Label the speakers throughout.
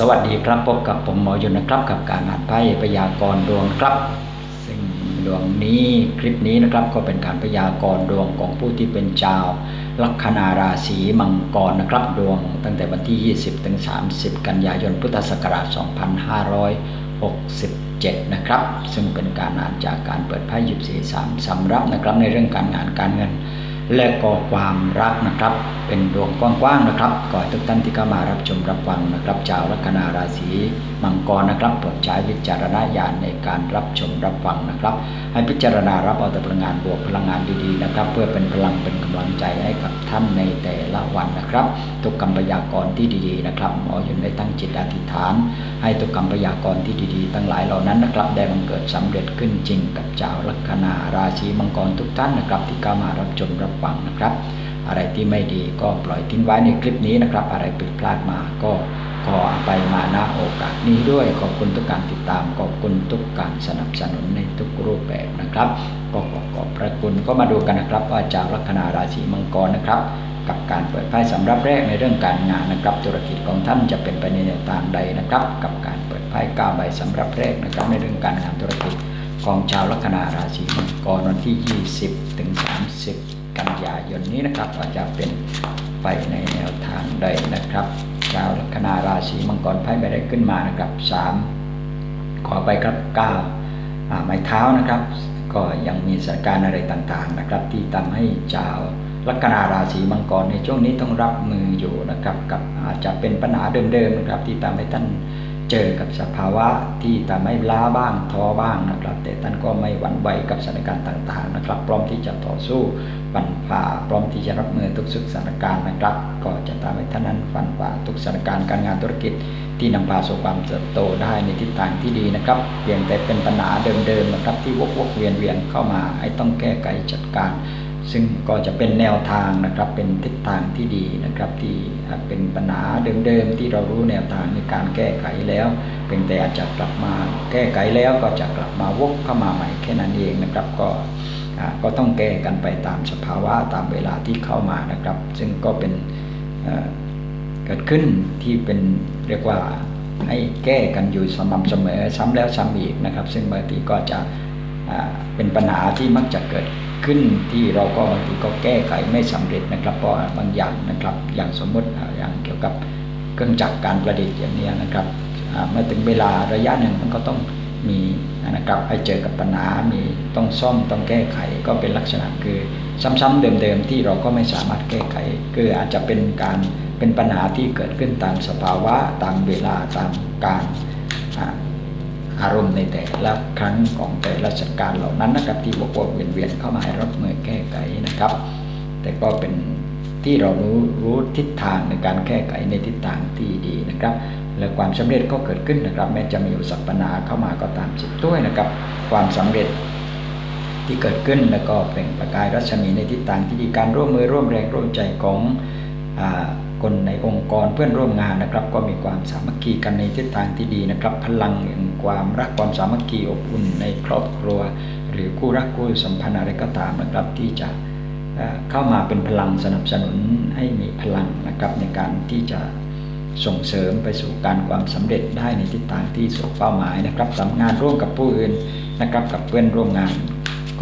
Speaker 1: สวัสดีครับพบกับผมหมอยุนนะครับกับการอ่านไพ่พยากรณ์ดวงครับ ซึ่งดวงนี้คลิปนี้นะครับก็เป็นการพยากรณ์ดวงของผู้ที่เป็นชาวลัคนาราศีมังกรนะครับดวง ตั้งแต่วันที่ 20ถึง30 กันยายนพุทธศักราช 2567 นะครับ ซึ่งเป็นการอ่านจากการเปิดไพ่ยิบสีสามสำรับนะครับในเรื่องการงานการเงิน และก็ความรักนะครับ เป็นดวงกว้างๆนะครับก่อนทุกท่านที่เข้ามารับชมรับฟังนะครับชาวลัคนาราศีมังกรนะครับโปรดใช้วิจารณญาณในการรับชมรับฟังนะครับ ให้พิจารณารับเอาแต่พลังงานบวกพลังงานดีๆนะครับ เพื่อเป็นพลังเป็นกำลังใจให้กับท่านในแต่ละวันนะครับ ทุกคำพยากรณ์ที่ดีๆนะครับหมอยุนได้ตั้งจิตอธิษฐาน ให้ทุกคำพยากรณ์ที่ดีๆ ทั้งหลายเหล่านั้นนะครับได้บังเกิดสำเร็จขึ้นจริงกับชาวลัคนาราศีมังกรทุกท่านนะครับ ที่เข้ามารับชมรับฟังนะครับ อะไรที่ไม่ดีก็ปล่อยทิ้งไว้ในคลิปนี้นะครับ อะไรผิดพลาดมาก็ ขออภัยมาณโอกาสนี้ด้วยขอบคุณทุกการติดตามขอบคุณทุกการสนับสนุนในทุกรูปแบบนะครับก็ขอขอบพระคุณก็มาดูกันนะครับ ว่าชาวลัคนาราศีมังกรนะครับ กับการเปิดไพ่สำหรับแรกในเรื่องการงานนะครับ ธุรกิจของท่านจะเป็นไปในแนวทางใดนะครับ กับการเปิดไพ่เก้าใบสำหรับแรกนะครับ ในเรื่องการงานธุรกิจของชาวลัคนาราศีมังกรวันที่ 20 ถึง 30 กันยายนนี้นะครับว่าจะเป็นไปในแนวทางใดนะครับ ชาวลัคนาราศีมังกรไพ่ใบแรกขึ้นมานะครับ3ขอไปครับ9ก้าไม้เท้านะครับ ก็ยังมีสถานการณ์อะไรต่างๆนะครับ ที่ทำให้ชาวลัคนาราศีมังกรในช่วงนี้ต้องรับมืออยู่นะครับ กับอาจจะเป็นปัญหาเดิมๆนะครับ ที่ทำให้ท่าน เจอกับสภาวะที่ทำให้ล้าบ้างท้อบ้างนะครับ แต่ท่านก็ไม่หวั่นไหวกับสถานการณ์ต่างๆนะครับ พร้อมที่จะต่อสู้ฟันฝ่าพร้อมที่จะรับมือทุกสถานการณ์นะครับ ก็จะทำให้ท่านนั้นฟันฝ่าทุกสถานการณ์การงานธุรกิจ ที่นำพาสู่ความเติบโตได้ในทิศทางที่ดีนะครับเพียงแต่เป็นปัญหาเดิมๆนะครับที่วกวกๆเวียนเวียนๆเข้ามาให้ต้องแก้ไขจัดการ ซึ่งก็จะเป็นแนวทางนะครับเป็นทิศทางที่ดีนะครับที่ เป็นปัญหาเดิมๆที่เรารู้แนวทางในการแก้ไขแล้วเพียงแต่อาจจะกลับมาแก้ไขแล้วก็จะกลับมาวกเข้ามาใหม่แค่นั้นเองนะครับก็ก็ต้องแก้กันไปตามสภาวะตามเวลาที่เข้ามานะครับ ซึ่งก็เป็นเกิดขึ้นที่เป็นเรียกว่าให้แก้กันอยู่สม่ำเสมอซ้ำแล้วซ้ำอีกนะครับ ซึ่งบางทีก็จะเป็นปัญหาที่มักจะเกิด ขึ้นที่เราก็บางทีก็แก้ไขไม่สำเร็จนะครับเพราะบางอย่างนะครับ อย่างสมมติอย่างเกี่ยวกับเครื่องจักรการประดิษฐ์อย่างนี้นะครับเมื่อถึงเวลาระยะหนึ่งมันก็ต้องมีนะครับให้เจอกับปัญหา มีต้องซ่อมต้องแก้ไขก็เป็นลักษณะคือซ้ำๆเดิมๆที่เราก็ไม่สามารถแก้ไขคืออาจจะเป็นการเป็นปัญหาที่เกิดขึ้นตามสภาวะตามเวลาตามการ อารมณ์ในแต่ละครั้งของแต่ละสถานการเหล่านั้นนะครับที่วกๆเวียนๆเข้ามาให้รับมือแก้ไขนะครับ แต่ก็เป็นที่เรารู้รู้ทิศทางในการแก้ไขในทิศทางที่ดีนะครับ และความสำเร็จก็เกิดขึ้นนะครับ แม้จะมีอุปสรรคปัญหาเข้ามาก็ตามจิตด้วยนะครับ ความสำเร็จที่เกิดขึ้นแล้วก็เปล่งประกายรัศมีในทิศทางที่ดีการร่วมมือร่วมแรงร่วมใจของอา คนในองค์กรเพื่อนร่วมงานนะครับ ก็มีความสามัคคีกันในทิศทางที่ดีนะครับ พลังแห่งความรักความสามัคคีอบอุ่นในครอบครัว หรือคู่รักคู่สัมพันธ์อะไรก็ตามนะครับ ที่จะเข้ามาเป็นพลังสนับสนุนให้มีพลังนะครับในการที่จะส่งเสริมไปสู่การความสำเร็จได้ในทิศทางที่สู่เป้าหมายนะครับทำงานร่วมกับผู้อื่นนะครับกับเพื่อนร่วมงาน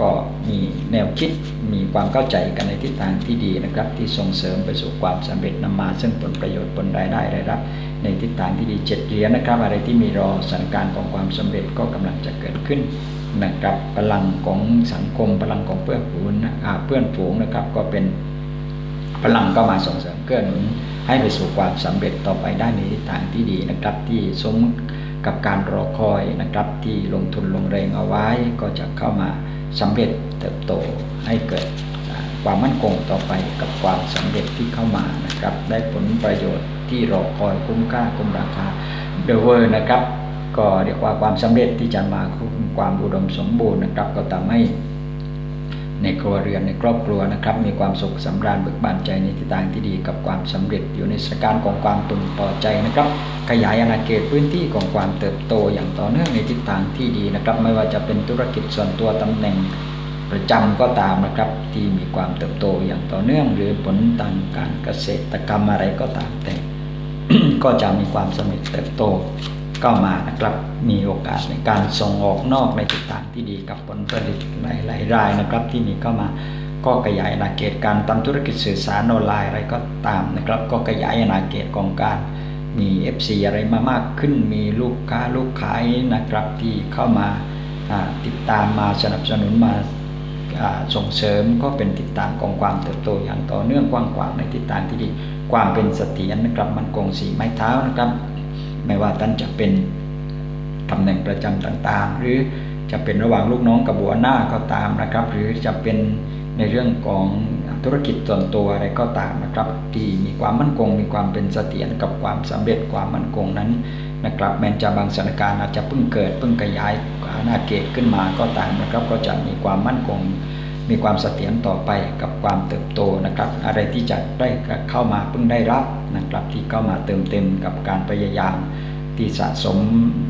Speaker 1: ก็มีแนวคิดมีความเข้าใจกันในทิศทางที่ดีนะครับ ที่ส่งเสริมไปสู่ความสำเร็จนำมา ซึ่งผลประโยชน์ผลรายได้รายรับ ในทิศทางที่ดีเจ็ดเหรียญนะครับ อะไรที่มีรอสถานการณ์ของความสำเร็จก็กำลังจะเกิดขึ้นนะครับพลังของสังคมพลังของเพื่อนฝูงนะเพื่อนฝูงนะครับ ก็เป็นพลังก็มาส่งเสริมเกื้อหนุนให้ไปสู่ความสำเร็จต่อไปได้ในทิศทางที่ดีนะครับ ที่สมกับการรอคอยนะครับ ที่ลงทุนลงแรงเอาไว้ก็จะเข้ามา สำเร็จเติบโตให้เกิดความมั่นคงต่อไปกับความสำเร็จที่เข้ามานะครับ ได้ผลประโยชน์ที่รอคอยคุ้มค่าคุ้มราคาเดเวอร์นะครับ ก็เรียกว่าความสำเร็จที่จะมาคุ้มความอุดมสมบูรณ์นะครับ ก็ทำให้ ในครัวเรือนในครอบครัวนะครับ มีความสุขสำราญเบิกบานใจในทิศทางที่ดีกับความสำเร็จอยู่ในสถานการของความตุนต่อใจนะครับ ขยายอาณาเขตพื้นที่ของความเติบโตอย่างต่อเนื่องในทิศทางที่ดีนะครับ ไม่ว่าจะเป็นธุรกิจส่วนตัวตำแหน่งประจำก็ตามนะครับ ที่มีความเติบโตอย่างต่อเนื่อง หรือผลทางการเกษตรกรรมอะไรก็ตามแต่ ก็จะมีความสำเร็จเติบโต เข้ามานะครับมีโอกาสในการส่งออกนอกในทิศทางที่ดีกับผลผลิตหลายๆรายนะครับ ที่มีเข้ามาก็ขยายอาณาเขตการทำธุรกิจสื่อสารออนไลน์อะไรก็ตามนะครับ ก็ขยายอาณาเขตของการมี FC อะไรมามากขึ้นมีลูกค้าลูกขายนะครับที่เข้ามาติดตามมาสนับสนุนมาส่งเสริมก็เป็นทิศทางของความเติบโตอย่างต่อเนื่องกว้างขวางในทิศทางที่ดีความเป็นเสถียรนะครับมันคงสีไม้เท้านะครับ ไม่ว่าท่านจะเป็นตำแหน่งประจำต่างๆ หรือจะเป็นระหว่างลูกน้องกับบัวหน้าก็ตามนะครับ หรือจะเป็นในเรื่องของธุรกิจส่วนตัวอะไรก็ตามนะครับ ที่มีความมั่นคง มีความเป็นเสถียรกับความสำเร็จความมั่นคงนั้นนะครับแม้จะบางสถานการณ์อาจจะเพิ่งเกิดเพิ่งขยายอาณาเขตขึ้นมาก็ตามนะครับ ก็จะมีความมั่นคง มีความเสถียรต่อไปกับความเติบโตนะครับ อะไรที่จะได้เข้ามาเพิ่งได้รับนะครับที่เข้ามาเติมเต็มกับการพยายาม ที่สะสม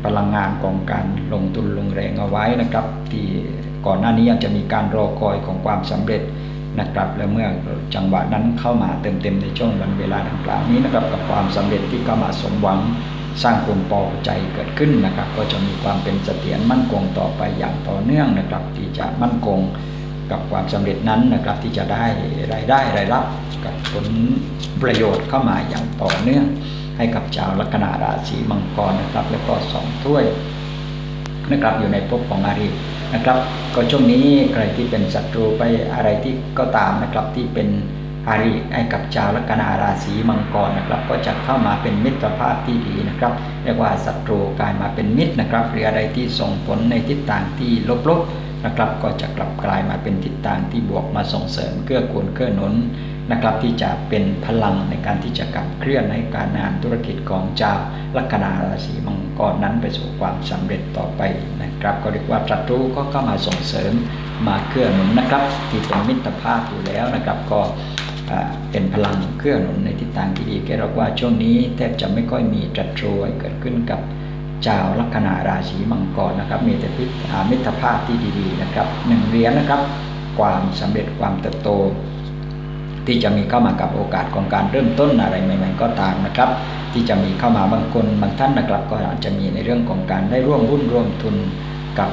Speaker 1: พลังงานของการลงทุนลงแรงเอาไว้นะครับ ที่ก่อนหน้านี้อาจจะมีการรอคอยของความสำเร็จนะครับและเมื่อจังหวะนั้นเข้ามาเติมเต็มในช่วงวันเวลาดังกล่าวนี้นะครับกับความสำเร็จที่เข้ามาสมหวังสร้างความพอใจเกิดขึ้นนะครับ ก็จะมีความเป็นเสถียรมั่นคงต่อไปอย่างต่อเนื่องนะครับ ที่จะมั่นคง กับความสำเร็จนั้นนะครับที่จะได้รายได้รายรับกับผลประโยชน์เข้ามาอย่างต่อเนื่อง ให้กับชาวลัคนาราศีมังกรนะครับ แล้วก็สองถ้วยนะครับอยู่ในภพของอารีนะครับ ก็ช่วงนี้ใครที่เป็นศัตรูไปอะไรที่ก็ตามนะครับที่เป็นอาริให้กับชาวลัคนาราศีมังกรนะครับ ก็จะเข้ามาเป็นมิตรภาพที่ดีนะครับเรียกว่าศัตรูกลายมาเป็นมิตรนะครับหรืออะไรที่ส่งผลในทิศทางที่ลบๆ นะครับ ก็จะกลับกลายมาเป็นทิศทางที่บวกมาส่งเสริมเกื้อกูลเกื้อหนุนนะครับ ที่จะเป็นพลังในการที่จะกับเคลื่อนให้การงานธุรกิจของเจ้าลัคนาราศีมังกรนั้นไปสู่ความสำเร็จต่อไปนะครับ ก็เรียกว่าศัตรูก็เข้ามาส่งเสริมมาเคลื่อหนุนนะครับ ที่เป็นมิตรภาพอยู่แล้วนะครับก็เป็นพลังเคลื่อนหนุนในทิศทางที่ดีแกเรียกว่าช่วงนี้แทบจะไม่ค่อยมีจัตรูเกิดขึ้นกับ เจ้าลัคนาราศีมังกรนะครับ มีแต่พิมิตรภาพที่ดีๆนะครับหนึ่งเหรียญนะครับ ความสำเร็จความเติบโต ที่จะมีเข้ามากับโอกาสของการเริ่มต้นอะไรใหม่ ๆ ก็ตามนะครับ ที่จะมีเข้ามาบางคนบางท่านนะครับ ก็อาจจะมีในเรื่องของการได้ร่วมหุ้นร่วมทุนกับ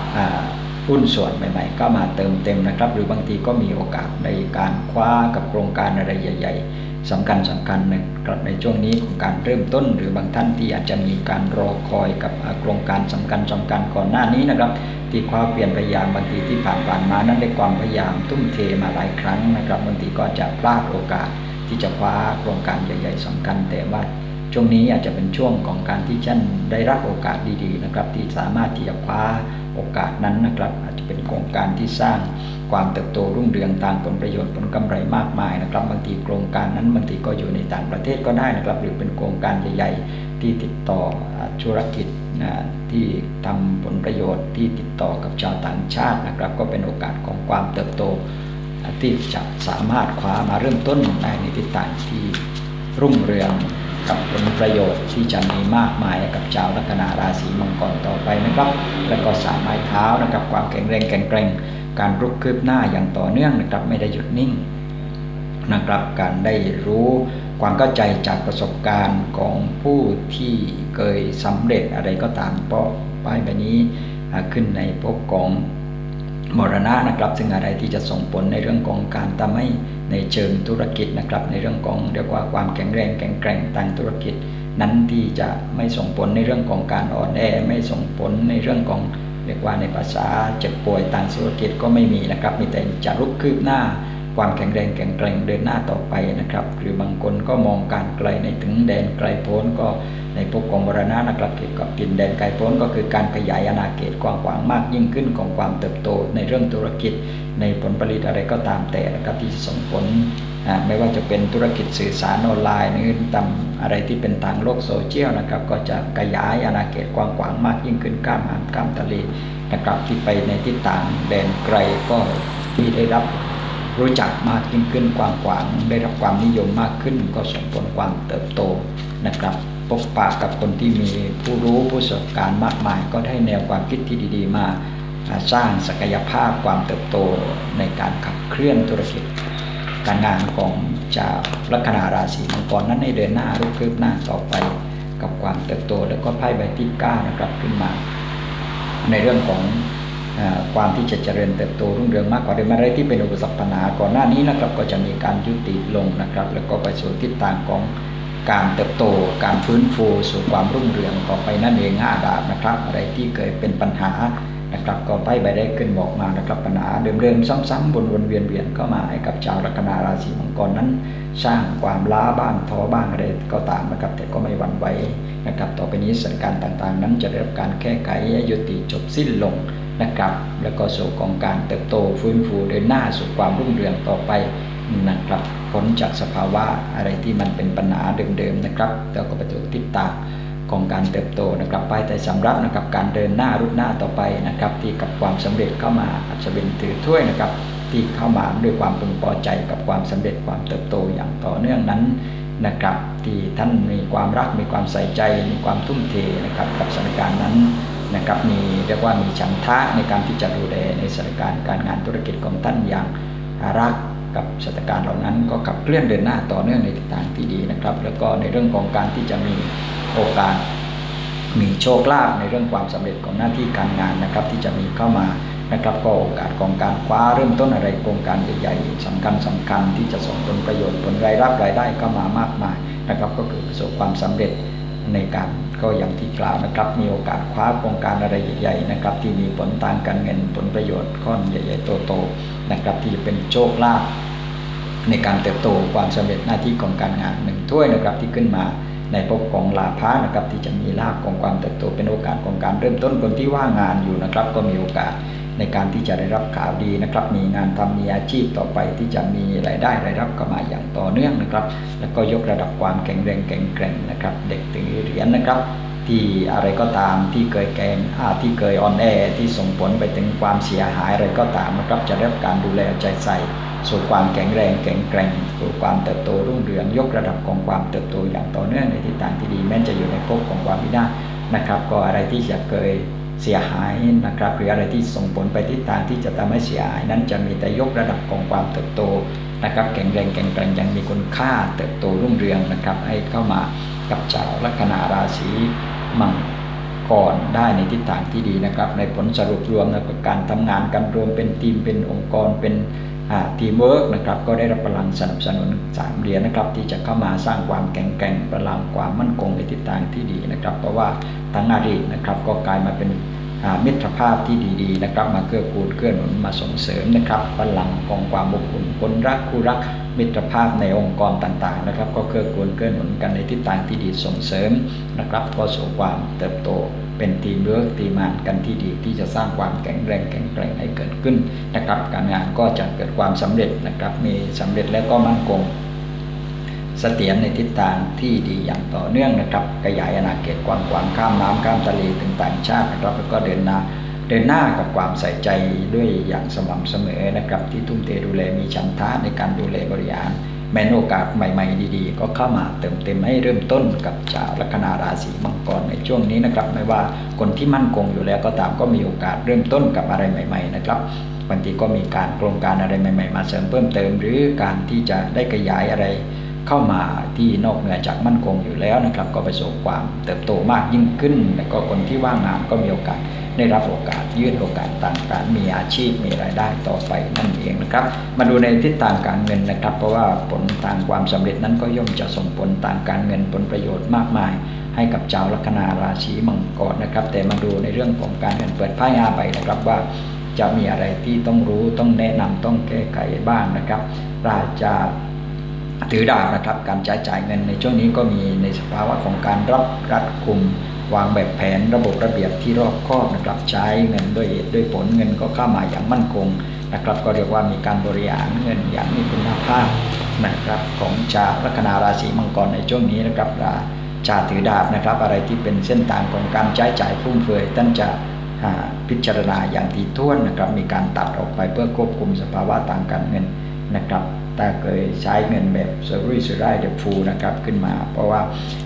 Speaker 1: หุ้นส่วนใหม่ๆ ก็มาเติมเต็มนะครับ หรือบางทีก็มีโอกาสในการคว้ากับโครงการอะไรใหญ่ ๆ สำคัญสำคัญนะครับในช่วงนี้ของการเริ่มต้น หรือบางท่านที่อาจจะมีการรอคอยกับโครงการสำคัญสำคัญก่อนหน้านี้นะครับ ที่คว้าเปลี่ยนพยายามบางทีที่ผ่านผ่านมานั้นได้ความพยายามทุ่มเทมาหลายครั้งนะครับบางทีก็จะพลาดโอกาสที่จะคว้าโครงการใหญ่ๆสำคัญแต่ว่าช่วงนี้อาจจะเป็นช่วงของการที่ท่านได้รับโอกาสดีๆนะครับที่สามารถที่จะคว้า โอกาสนั้นนะครับ อาจจะเป็นโครงการที่สร้างความเติบโตรุ่งเรืองทางผลประโยชน์ผลกำไรมากมายนะครับ บางทีโครงการนั้นบางทีก็อยู่ในต่างประเทศก็ได้นะครับ หรือเป็นโครงการใหญ่ ๆ ที่ติดต่อธุรกิจที่ทำผลประโยชน์ที่ติดต่อกับชาวต่างชาตินะครับ ก็เป็นโอกาสของความเติบโตที่จะสามารถคว้ามาเริ่มต้นได้ในทิศทางที่รุ่งเรือง กับผลประโยชน์ที่จะมีมากมายกับชาวลัคนาราศีมังกรต่อไปนะครับ แล้วก็สามไม้เท้านะครับความแข็งแรงแข็งแกร่งการรุกคืบหน้าอย่างต่อเนื่องนะครับไม่ได้หยุดนิ่งนะครับการได้รู้ความเข้าใจจากประสบการณ์ของผู้ที่เคยสำเร็จอะไรก็ตามเพราะป้ายใบนี้ขึ้นในภพของมรณะนะครับ ซึ่งอะไรที่จะส่งผลในเรื่องของการทำให้ ในเชิงธุรกิจนะครับ ในเรื่องของเรียกว่าความแข็งแรงแข็งแกร่งทางธุรกิจ นั้นที่จะไม่ส่งผลในเรื่องของการอ่อนแอไม่ส่งผลในเรื่องของเรียกว่าในภาษาเจ็บป่วยทางธุรกิจก็ไม่มีนะครับ มีแต่จะลุกคืบหน้าความแข็งแรงแข็งแกร่งเดินหน้าต่อไปนะครับ หรือบางคนก็มองการไกลในถึงแดนไกลโพ้นก็ ในภพของวรณะนะครับเกี่ยวกับดินแดนไกลโพ้นก็คือการขยายอาณาเขตกว้างขวางมากยิ่งขึ้นของความเติบโต ในเรื่องธุรกิจ ในผลผลิตอะไรก็ตามแต่นะครับที่ส่งผลไม่ว่าจะเป็นธุรกิจสื่อสารออนไลน์หรือตามอะไรที่เป็นทางโลกโซเชียลนะครับก็จะขยายอาณาเขตกว้างขวางมากยิ่งขึ้นข้ามอ่างข้ามทะเลนะครับที่ไปในทิศทางแดนไกลก็ที่ได้รับรู้จักมากยิ่งขึ้นกว้างขวางได้รับความนิยมมากขึ้น ก็ส่งผลความเติบโตนะครับ พบปะกับคนที่มีผู้รู้ผู้ประสบการณ์มากมาย ก็ได้แนวความคิดที่ดี ๆ มาสร้างศักยภาพความเติบโตในการขับเคลื่อนธุรกิจ การงานของชาวลัคนาราศีมังกรนั้นให้เดินหน้ารุกคืบหน้าต่อไปกับความเติบโตแล้วก็ไพ่ใบที่เก้านะครับขึ้นมา ในเรื่องของอความที่จะเจริญเติบโตรุ่งเรืองมากกว่าเดิมอะไรที่เป็นอุปสรรคปัญหาก่อนหน้านี้นะครับก็จะมีการยุติลงนะครับ แล้วก็ไปสู่ทิศทางของ การเติบโตการฟื้นฟูสู่ความรุ่งเรืองต่อไปนั่นเองห้าดาบนะครับ อะไรที่เคยเป็นปัญหานะครับก็ไพ่ใบได้ขึ้นบอกมานะครับปัญหาเดิมๆซ้ำๆวนๆเวียนๆก็มาให้กับชาวลัคนาราศีมังกรนั้น สร้างความล้าบ้างท้อบ้างอะไรก็ตามนะครับ แต่ก็ไม่หวั่นไหวนะครับ ต่อไปนี้สถานการณ์ต่างๆ นั้นจะได้รับการแก้ไขยุติจบสิ้นลงนะครับ แล้วก็สู่ของการเติบโตฟื้นฟูเดินหน้าสู่ความรุ่งเรืองต่อไป นะครับ พ้นจากสภาวะอะไรที่มันเป็นปัญหาเดิมๆนะครับ แล้วก็ไปสู่ทิศทางของการเติบโตนะครับไปแต่สำรับนะครับการเดินหน้ารุ่หน้าต่อไปนะครับ ที่กับความสำเร็จเข้ามาอาจจะเป็นถือถ้วยนะครับ ที่เข้ามาด้วยความพึงพอใจกับความสำเร็จความเติบโตอย่างต่อเนื่องนั้นนะครับ ที่ท่านมีความรักมีความใส่ใจ มีความทุ่มเทนะครับกับสถานการณ์นั้นนะครับมีเรียกว่ามีฉันทะในการที่จะดูแลในสถานการณ์การงานธุรกิจของท่านอย่างรัก กับสถานการณ์เหล่านั้นก็ขับเคลื่อนเดินหน้าต่อเนื่องในทิศทางที่ดีนะครับ แล้วก็ในเรื่องของการที่จะมีโอกาสมีโชคลาภในเรื่องความสำเร็จของหน้าที่การงานนะครับ ที่จะมีเข้ามานะครับก็โอกาสของการคว้าเริ่มต้นอะไรโครงการใหญ่ๆสำคัญสำคัญที่จะส่งผลประโยชน์ผลรายรับรายได้เข้ามามากมายนะครับ ก็คือประสบความสำเร็จในการ ก็อย่างที่กล่าวนะครับ มีโอกาสคว้าโครงการอะไรใหญ่ๆนะครับ ที่มีผลทางการเงินผลประโยชน์ก้อนใหญ่ ๆ โตๆนะครับ ที่จะเป็นโชคลาภในการเติบโตความสำเร็จหน้าที่ของการงานหนึ่งถ้วยนะครับที่ขึ้นมาในภพของลาภะนะครับที่จะมีลาภของความเติบโตเป็นโอกาสของการเริ่มต้นคนที่ว่างงานอยู่นะครับ ก็มีโอกาส ในการที่จะได้รับข่าวดีนะครับ มีงานทำมีอาชีพต่อไปที่จะมีรายได้รายรับเข้ามาอย่างต่อเนื่องนะครับ แล้วก็ยกระดับความแข็งแรงแข็งแกร่งนะครับ เด็กถือเหรียญนะครับ ที่อะไรก็ตามที่เคยแกงอาที่เคยอ่อนแอที่ส่งผลไปถึงความเสียหายอะไรก็ตามนะครับ จะได้รับการดูแลใจใส่สู่ความแข็งแรงแข็งแกร่งสู่ความเติบโตรุ่งเรืองยกระดับของความเติบโตอย่างต่อเนื่องในทิศทางที่ดีแม้จะอยู่ในภพของความวินาศนะครับ ก็อะไรที่จะเคย เสียหายนะครับหรืออะไรที่ส่งผลไปทิศทางที่จะทำให้เสียหาย นั้นจะมีแต่ยกระดับของความเติบโตนะครับแข็งแรงแข็งแกร่งยังมีคุณค่าเติบโตรุ่งเรืองนะครับ ให้เข้ามากับชาวลัคนาราศีมังกรได้ในทิศทางที่ดีนะครับ ในผลสรุปรวมนะการทำงานกันรวมเป็นทีมเป็นองค์กรเป็น ทีมเวิร์กนะครับก็ได้รับพลังสนับสนุนสามเหรียญนะครับที่จะเข้ามาสร้างความแข็งแกร่งพลังความมั่นคงในทิศทางที่ดีนะครับ เพราะว่าทั้งอดีตนะครับก็กลายมาเป็น มิตรภาพที่ดีๆนะครับ มาเกื้อกูลเกื้อหนุนมาส่งเสริมนะครับพลังของความอบอุ่นคนรักคู่รัก มิตรภาพในองค์กรต่างๆนะครับ ก็เกื้อกูลเกื้อหนุนกันในทิศทางที่ดีส่งเสริมนะครับก็สู่ความเติบโตเป็นทีมเวิร์กทีมงานกันที่ดี ที่จะสร้างความแข็งแรงแข็งแกร่งให้เกิดขึ้นนะครับ การงานก็จะเกิดความสำเร็จนะครับมีสำเร็จแล้วก็มั่นคง เสถียรในทิศทางที่ดีอย่างต่อเนื่องนะครับขยายอาณาเขตกว้างขวางข้ามน้ำข้ามทะเลถึงต่างชาตินะครับแล้วก็เดินหน้าเดินหน้ากับความใส่ใจด้วยอย่างสม่ำเสมอนะครับที่ทุ่มเทดูแลมีชันทะในการดูแลบริหารแม้โอกาสใหม่ๆ ดีๆ ก็เข้ามาเติมเต็มให้เริ่มต้นกับชาวลัคนาราศีมังกรในช่วงนี้นะครับ ไม่ว่าคนที่มั่นคงอยู่แล้วก็ตามก็มีโอกาสเริ่มต้นกับอะไรใหม่ ๆ นะครับบางทีก็มีการโครงการอะไรใหม่ ๆ มาเสริมเพิ่มเติม หรือการที่จะได้ขยายอะไร เข้ามาที่นอกเหนือจากมั่นคงอยู่แล้วนะครับ ก็ประสบความเติบโตมากยิ่งขึ้น แล้วก็คนที่ว่างงานก็มีโอกาสได้รับโอกาสยื่นโอกาสต่างการมีอาชีพมีรายได้ต่อไปนั่นเองนะครับ มาดูในทิศทางการเงินนะครับ เพราะว่าผลทางความสำเร็จนั้นก็ย่อมจะส่งผลทางการเงินผลประโยชน์มากมาย ให้กับชาวลัคนาราศีมังกรนะครับ แต่มาดูในเรื่องของการเงินเปิดไพ่อาใบนะครับว่าจะมีอะไรที่ต้องรู้ต้องแนะนำต้องแก้ไขบ้างนะครับ ราชา ถือดาบนะครับการใช้จ่ายเงินในช่วงนี้ก็มีในสภาวะของการรับรัดคุมวางแบบแผนระบบระเบียบที่รอบคอบนะครับใช้เงินด้วยด้วยผลเงินก็เข้ามาอย่างมั่นคงนะครับ ก็เรียกว่ามีการบริหารเงินอย่างมีคุณภาพนะครับของชาวลัคนาราศีมังกรในช่วงนี้นะครับราชาถือดาบนะครับ อะไรที่เป็นเส้นทางของการใช้จ่ายฟุ่มเฟือยท่านจะพิจารณาอย่างถี่ถ้วนนะครับ มีการตัดออกไปเพื่อควบคุมสภาวะทางการเงินนะครับ ถ้าเคยใช้เงินแบบสุรุ่ยสุร่ายเดฟูนะครับขึ้นมา เพราะว่า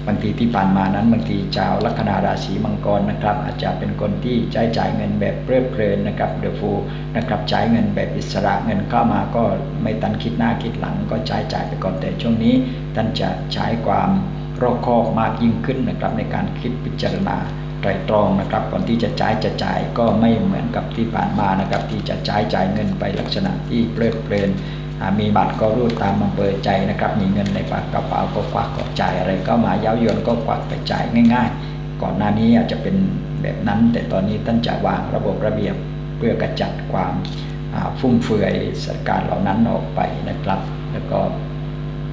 Speaker 1: บางทีที่ผ่านมานั้นบางทีชาวลัคนาราศีมังกรนะครับอาจจะเป็นคนที่ใช้จ่ายเงินแบบเพลิดเพลินนะครับเดฟูนะครับใช้เงินแบบอิสระเงินเข้ามาก็ไม่ตันคิดหน้าคิดหลัง ก็ใช้จ่ายไปก่อนแต่ช่วงนี้ท่านจะใช้ความรอบคอบมากยิ่งขึ้นนะครับในการคิดพิจารณาไตรตรองนะครับก่อนที่จะใช้จะจ่ายก็ไม่เหมือนกับที่ผ่านมานะครับที่จะใช้จ่ายเงินไปลักษณะที่เพลิดเพลิน มีบัตรก็รูดตามอำเภอใจนะครับ มีเงินในปากกระเป๋าก็ควักก็จ่ายอะไรก็มาเย้ายวนก็ควักไปจ่ายง่าย ๆ ก่อนหน้านี้อาจจะเป็นแบบนั้น แต่ตอนนี้ท่านจะวางระบบระเบียบเพื่อกระจัดความฟุ่มเฟือยสถานการเหล่านั้นออกไปนะครับ แล้วก็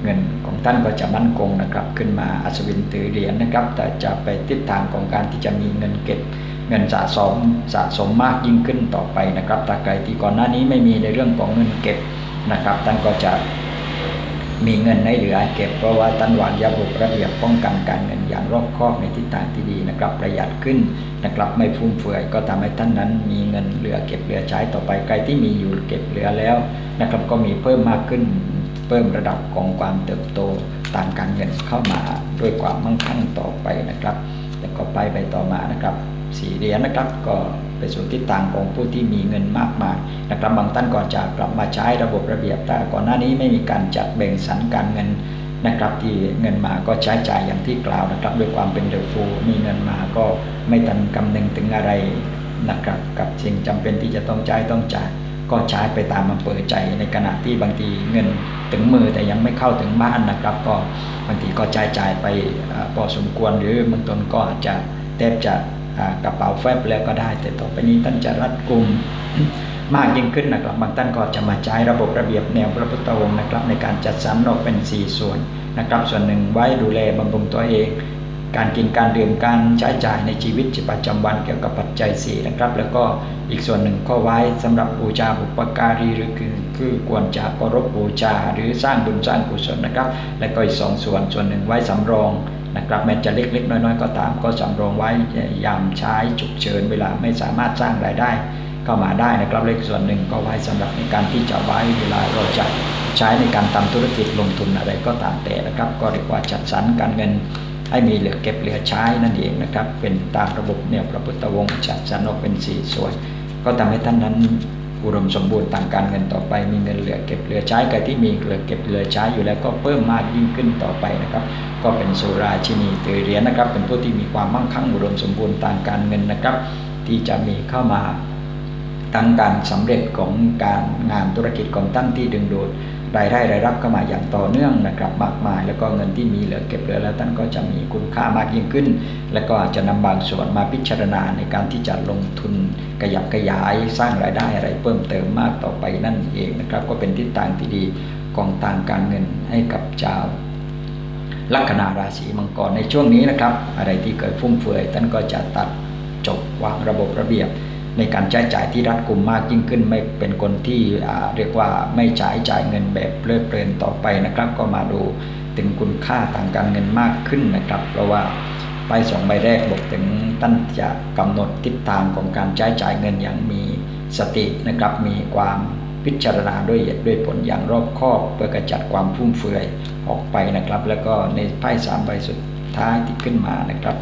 Speaker 1: เงินของท่านก็จะมั่นคงนะครับ ขึ้นมาอัศวินถือเหรียญนะครับ แต่จะไปทิศทางของการที่จะมีเงินเก็บเงินสะสมสะสมมากยิ่งขึ้นต่อไปนะครับถ้าใครที่ก่อนหน้านี้ไม่มีในเรื่องของเงินเก็บ นะครับท่านก็จะมีเงินในเหลือเก็บเพราะว่าท่านวางระบบระเบียบป้องกันการเงินอย่างรอบคอบในทิศทางที่ดีนะครับ ประหยัดขึ้นนะครับไม่ฟุ่มเฟือยก็ทำให้ท่านนั้นมีเงินเหลือเก็บเหลือใช้ต่อไปใครที่มีอยู่เก็บเหลือแล้วนะครับก็มีเพิ่มมากขึ้น เพิ่มระดับของความเติบโตทางการเงินเข้ามาด้วยความมั่งคั่งต่อไปนะครับ แล้วก็ไปไปต่อมานะครับ สี่เหรียญนะครับ ก็ไปสู่ทิศทางของผู้ที่มีเงินมากมายนะครับบางท่านก็จะกลับมาใช้ระบบระเบียบแต่ก่อนหน้านี้ไม่มีการจัดแบ่งสรรการเงินนะครับที่เงินมาก็ใช้จ่ายอย่างที่กล่าวนะครับด้วยความเป็นเดฟูมีเงินมาก็ไม่ตันกำนึงถึงอะไรนะครับกับสิ่งจำเป็นที่จะต้องใช้ต้องจ่ายก็ใช้ไปตามอำเภอใจในขณะที่บางทีเงินถึงมือแต่ยังไม่เข้าถึงบ้านนะครับ ก็บางทีก็ใช้จ่ายไปพอสมควรหรือบางตนก็อาจจะแทบจะ กระเป๋าแฟบแล้วก็ได้ แต่ต่อไปนี้ท่านจะรัดกลุ่มมากยิ่งขึ้นนะครับบางท่านก็จะมาใช้ระบบระเบียบแนวพระพุทธองค์นะครับ ในการจัดสรรออกเป็น 4 ส่วนนะครับ ส่วนหนึ่งไว้ดูแลบำรุงตัวเอง การกินการดื่มการใช้จ่ายในชีวิตประจำวันเกี่ยวกับปัจจัย4นะครับ แล้วก็อีกส่วนหนึ่งก็ไว้สำหรับบูชาบุปการีหรือคือคือควรจะเคารพบูชาหรือสร้างบุญสร้างกุศลนะครับ และก็อีกสองส่วนส่วนหนึ่งไว้สำรอง นะครับแม้จะเล็กๆ น้อยๆ ก็ตามก็สำรองไว้ยามใช้ฉุกเฉินเวลาไม่สามารถสร้างรายได้เข้ามาได้นะครับเล็กส่วนหนึ่งก็ไว้สำหรับในการที่จะไว้เวลาเราจะใช้ในการทำธุรกิจลงทุนอะไรก็ตามแต่นะครับ ก็เรียกว่าจัดสรรการเงินให้มีเหลือเก็บเหลือใช้นั่นเองนะครับ เป็นตามระบบเนี่ยพระพุทธวงศ์จัดสรรออกเป็นสี่ส่วน ก็ทำให้ท่านนั้น อุดมสมบูรณ์ทางการเงินต่อไป มีเงินเหลือเก็บเหลือใช้กับที่มีเหลือเก็บเหลือใช้อยู่แล้วก็เพิ่มมากยิ่งขึ้นต่อไปนะครับ ก็เป็นสุราชินีตือเรียนนะครับ เป็นผู้ที่มีความมั่งคั่งอุดมสมบูรณ์ทางการเงินนะครับ ที่จะมีเข้ามาทั้งการสำเร็จของการงานธุรกิจของท่านที่ดึงดูด รายได้รายรับเข้ามาอย่างต่อเนื่องนะครับมากมาย แล้วก็เงินที่มีเหลือเก็บเหลือแล้วท่านก็จะมีคุณค่ามากยิ่งขึ้น แล้วก็อาจจะนำบางส่วนมาพิจารณาในการที่จะลงทุนขยับขยายสร้างรายได้อะไรเพิ่มเติมมากต่อไปนั่นเองนะครับ ก็เป็นทิศทางที่ดีของทางการเงินให้กับชาวลัคนาราศีมังกรในช่วงนี้นะครับ อะไรที่เกิดฟุ่มเฟือยท่านก็จะตัดจบวางระบบระเบียบ ในการใช้จ่ายที่รัดกุมมากยิ่งขึ้น ไม่เป็นคนที่เรียกว่าไม่ใช้จ่ายเงินแบบเพลิดเพลินต่อไปนะครับ ก็มาดูถึงคุณค่าทางการเงินมากขึ้นนะครับ เพราะว่าใบสองใบแรกบอกถึงท่านจะกำหนดทิศทางของการใช้จ่ายเงินอย่างมีสตินะครับ มีความพิจารณาด้วยเหตุด้วยผลอย่างรอบคอบเพื่อกระจัดความฟุ่มเฟือยออกไปนะครับ แล้วก็ในไพ่สามใบสุดท้ายที่ขึ้นมานะครับ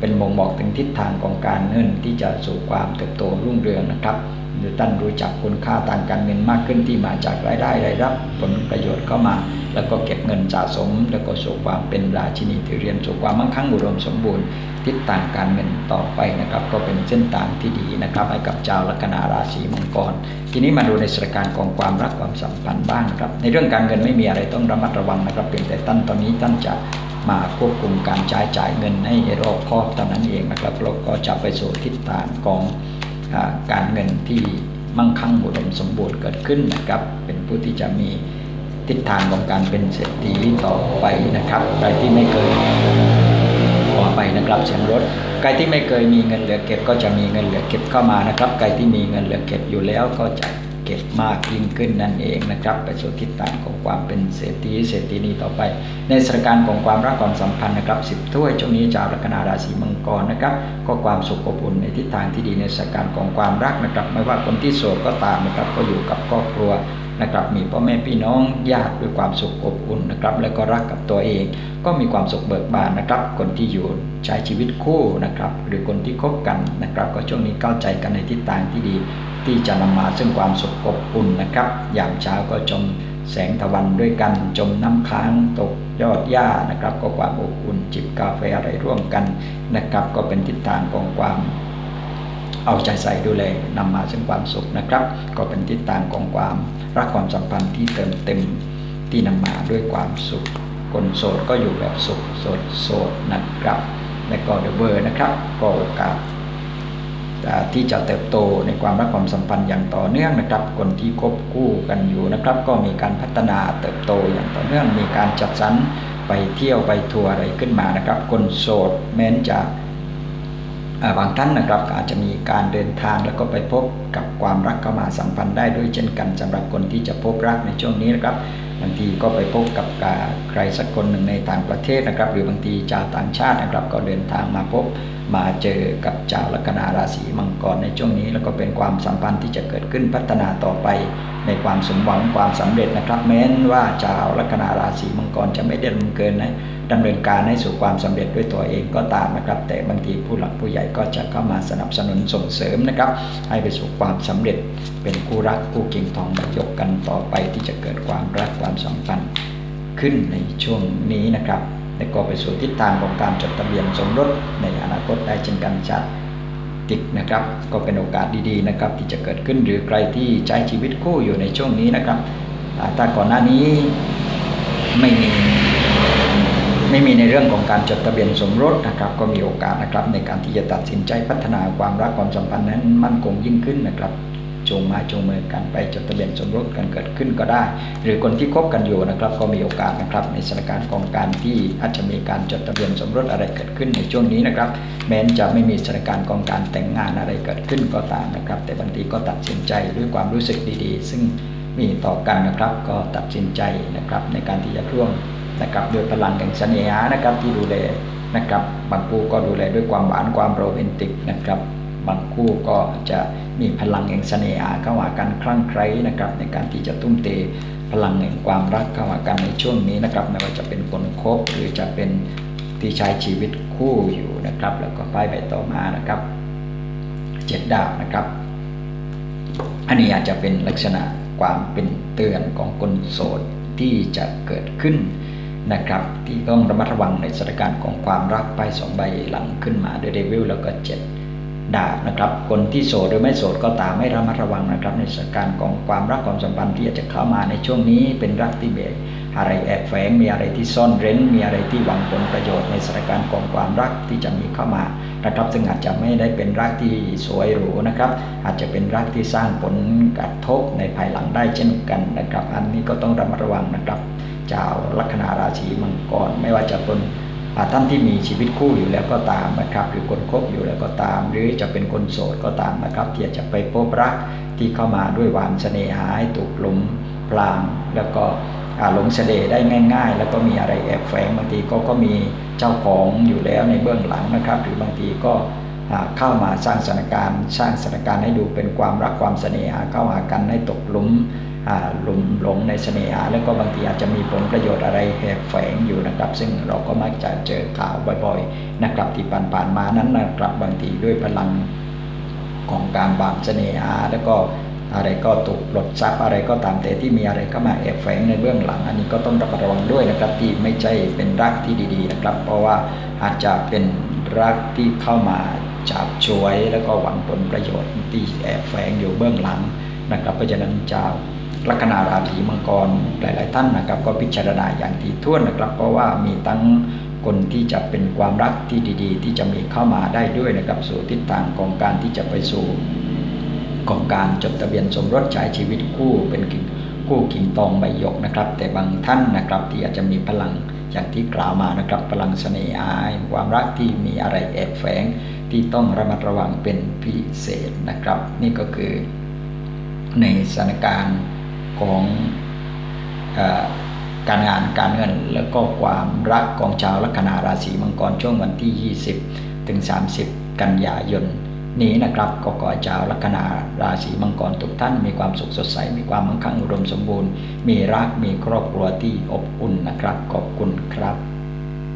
Speaker 1: เป็นบ่งบอกถึงทิศทางของการเงินที่จะสู่ความเติบโตรุ่งเรืองนะครับหรือท่านรู้จักคุณค่าทางการเงินมากขึ้นที่มาจากรายได้รายรับ ผลประโยชน์เข้ามา แล้วก็เก็บเงินสะสม แล้วก็สู่ความเป็นราชินีถือเรียนสู่ความมั่งคั่งอุดมสมบูรณ์ ทิศทางการเงินต่อไปนะครับ ก็เป็นเส้นทางที่ดีนะครับให้กับชาวลัคนาราศีมังกร ทีนี้มาดูในสถานการณ์ของความรักความสัมพันธ์บ้างครับในเรื่องการเงินไม่มีอะไรต้องระมัดระวังนะครับเพียงแต่ท่านตอนนี้ท่านจะ มาควบคุมการใช้จ่ายเงินให้รอบคอบเท่านั้นเองนะครับแล้วก็จะไปสู่ทิศทางของการเงินที่มั่งคั่งอุดมสมบูรณ์เกิดขึ้นนะครับ เป็นผู้ที่จะมีทิศทางของการเป็นเศรษฐีต่อไปนะครับใครที่ไม่เคยขอไปนะครับเสียงรถใครที่ไม่เคยมีเงินเหลือเก็บก็จะมีเงินเหลือเก็บเข้ามานะครับใครที่มีเงินเหลือเก็บอยู่แล้วก็จะ เก็บมากยิ่งขึ้นนั่นเองนะครับไปสู่ทิศทางของความเป็นเศรษฐีเศรษฐีนีต่อไป ในสถานการณ์ของความรักความสัมพันธ์นะครับสิบถ้วยช่วงนี้จากลัคนาราศีมังกรนะครับ ก็ความสุขอบอุ่นในทิศทางที่ดีในสถานการณ์ของความรักนะครับ ไม่ว่าคนที่โสดก็ตามนะครับก็อยู่กับครอบครัวนะครับมีพ่อแม่พี่น้องญาติด้วยความสุขอบอุ่นนะครับแล้วก็รักกับตัวเอง ก็มีความสุขเบิกบานนะครับ คนที่อยู่ใช้ชีวิตคู่นะครับหรือคนที่คบกันนะครับ ก็ช่วงนี้เข้าใจกันในทิศทางที่ดี ที่จะนำมาซึ่งความสุขอบอุ่นนะครับ ยามเช้าก็ชมแสงตะวันด้วยกันจมน้ำค้างตกยอดหญ้านะครับ ก็ความอบอุ่นจิบกาแฟอะไรร่วมกันนะครับ ก็เป็นทิศทางของความเอาใจใส่ดูแลนำมาซึ่งความสุขนะครับ ก็เป็นทิศทางของความรักความสัมพันธ์ที่เติมเต็มที่นำมาด้วยความสุข คนโสดก็อยู่แบบสุขโสดโสดนะครับและก็เดเบอร์นะครับ ก็โอกาส ที่จะเติบโตในความรักความสัมพันธ์อย่างต่อเนื่องนะครับ คนที่คบคู่กันอยู่นะครับ ก็มีการพัฒนาเติบโตอย่างต่อเนื่อง มีการจัดสรรไปเที่ยวไปทัวร์อะไรขึ้นมานะครับ คนโสดแม้นจะบางท่านนะครับอาจจะมีการเดินทางแล้วก็ไปพบกับความรักเข้ามาสัมพันธ์ได้ด้วยเช่นกันสำหรับคนที่จะพบรักในช่วงนี้นะครับ บางทีก็ไปพบกับใครสักคนหนึ่งในต่างประเทศนะครับ หรือบางทีชาวต่างชาตินะครับ ก็เดินทางมาพบมาเจอกับชาวลัคนาราศีมังกรในช่วงนี้ แล้วก็เป็นความสัมพันธ์ที่จะเกิดขึ้นพัฒนาต่อไป ในความสมหวังความสำเร็จนะครับ แม้นว่าชาวลัคนาราศีมังกรจะไม่ได้ดำเนินนะดำเนินการให้สู่ความสำเร็จด้วยตัวเองก็ตามนะครับ แต่บางทีผู้หลักผู้ใหญ่ก็จะเข้ามาสนับสนุนส่งเสริมนะครับ ให้ไปสู่ความสำเร็จเป็นคู่รักคู่กิ่งทองยกกันต่อไปที่จะเกิดความรักความสัมพันธ์ขึ้นในช่วงนี้นะครับและก็ไปสู่ทิศทางของการจดทะเบียนสมรสในอนาคตได้เช่นกันชัด ติดนะครับ ก็เป็นโอกาสดีๆนะครับ ที่จะเกิดขึ้นหรือใครที่ใช้ชีวิตคู่อยู่ในช่วงนี้นะครับถ้าก่อนหน้านี้ไม่มีไม่มีในเรื่องของการจดทะเบียนสมรสนะครับ ก็มีโอกาสนะครับในการที่จะตัดสินใจพัฒนาความรักความสัมพันธ์นั้นมั่นคงยิ่งขึ้นนะครับ จูงมาจูงมือกันไปจดทะเบียนสมรสกันเกิดขึ้นก็ได้ หรือคนที่คบกันอยู่นะครับ ก็มีโอกาสนะครับในสถานการณ์ของการที่อาจจะมีการจดทะเบียนสมรสอะไรเกิดขึ้นในช่วงนี้นะครับ แม้นจะไม่มีสถานการณ์ของการแต่งงานอะไรเกิดขึ้นก็ตามนะครับ แต่บางทีก็ตัดสินใจด้วยความรู้สึกดีๆ ซึ่งมีต่อกันนะครับ ก็ตัดสินใจนะครับในการที่จะร่วมนะครับโดยพลังแห่งเสน่หานะครับที่ดูแลนะครับบางคู่ก็ดูแลด้วยความหวานความโรแมนติกนะครับ บางคู่ก็จะมีพลังแห่งเสน่หาเข้าหากันคลั่งไคล้นะครับ ในการที่จะตุ้มเตพลังแห่งความรักเข้าหากันในช่วงนี้นะครับไม่ว่าจะเป็นคนคบหรือจะเป็นที่ใช้ชีวิตคู่อยู่นะครับ แล้วก็ป้ายใบต่อมานะครับเจ็ดดาบนะครับ อันนี้อาจจะเป็นลักษณะความเป็นเตือนของคนโสดที่จะเกิดขึ้นนะครับ ที่ต้องระมัดระวังในสถานการณ์ของความรักไปสองใบหลังขึ้นมาด้วยเดวิลแล้วก็เจ็ด ดาบนะครับ คนที่โสดหรือไม่โสดก็ตามไม่ระมัดระวังนะครับ ในสถานการณ์ของความรักความสัมพันธ์ที่อาจะเข้ามาในช่วงนี้เป็นรักที่เบรอะไรแอบแฝงมีอะไรที่ซ่อนเร้น มีอะไรที่หวังผลประโยชน์ในสถานการณ์ของความรักที่จะมีเข้ามานะครับ ซึ่งอาจจะไม่ได้เป็นรักที่สวยหรูนะครับ อาจจะเป็นรักที่สร้างผลกระทบในภายหลังได้เช่นกันนะครับ อันนี้ก็ต้องระมัดระวังนะครับชาวลัคนาราศีมังกรไม่ว่าจะเป็น ท่านที่มีชีวิตคู่อยู่แล้วก็ตามนะครับ หรือคนคบอยู่แล้วก็ตาม หรือจะเป็นคนโสดก็ตามนะครับ ที่จะไปพบรักที่เข้ามาด้วยหวานเสน่หาให้ตกหลุมพลาง แล้วก็หลงเสด็จได้ง่าย ๆ แล้วก็มีอะไรแอบแฝงบางทีก็ก็มีเจ้าของอยู่แล้วในเบื้องหลังนะครับ หรือบางทีก็เข้ามาสร้างสถานการณ์ สร้างสถานการณ์ให้ดูเป็นความรักความเสน่หาเข้าหากันให้ตกหลุม หลงหลงในเสน่หาแล้วก็บางทีอาจจะมีผลประโยชน์อะไรแอบแฝงอยู่นะครับ ซึ่งเราก็มักจะเจอข่าวบ่อยๆนะครับที่ผ่านๆมานั้นนะครับบางทีด้วยพลังของการบาปเสน่หาแล้วก็อะไรก็ตกหลดซับอะไรก็ตามแต่ที่มีอะไรเข้ามาแอบแฝงในเบื้องหลัง อันนี้ก็ต้องระมัดระวังด้วยนะครับที่ไม่ใช่เป็นรักที่ดีๆนะครับ เพราะว่าอาจจะเป็นรักที่เข้ามาจับช่วย แล้วก็หวังผลประโยชน์ที่แอบแฝงอยู่เบื้องหลังนะครับเพราะฉะนั้นจะ ลัคนาราศีมังกรหลาย ๆ ท่านนะครับ ก็พิจารณาอย่างถี่ถ้วนนะครับ เพราะว่ามีตั้งคนที่จะเป็นความรักที่ดีๆ ที่จะมีเข้ามาได้ด้วยนะครับสู่ทิศทางของการที่จะไปสู่ของการจดทะเบียนสมรสใช้ชีวิตคู่เป็นคู่กิ่งตองใบหยกนะครับ แต่บางท่านนะครับที่อาจจะมีพลังอย่างที่กล่าวมานะครับพลังเสน่หาความรักที่มีอะไรแอบแฝงที่ต้องระมัดระวังเป็นพิเศษนะครับ นี่ก็คือในสถานการณ์ ของอการงานการเงิน แล้วก็ความรักของชาวลัคนาราศีมังกรช่วงวันที่ 20 ถึง 30 กันยายนนี้นะครับก็ขอให้ชาวลัคนาราศีมังกรทุกท่านมีความสุขสดใส มีความมั่งคั่งอุดมสมบูรณ์ มีรักมีครอบครัวที่อบอุ่นนะครับขอบคุณครับ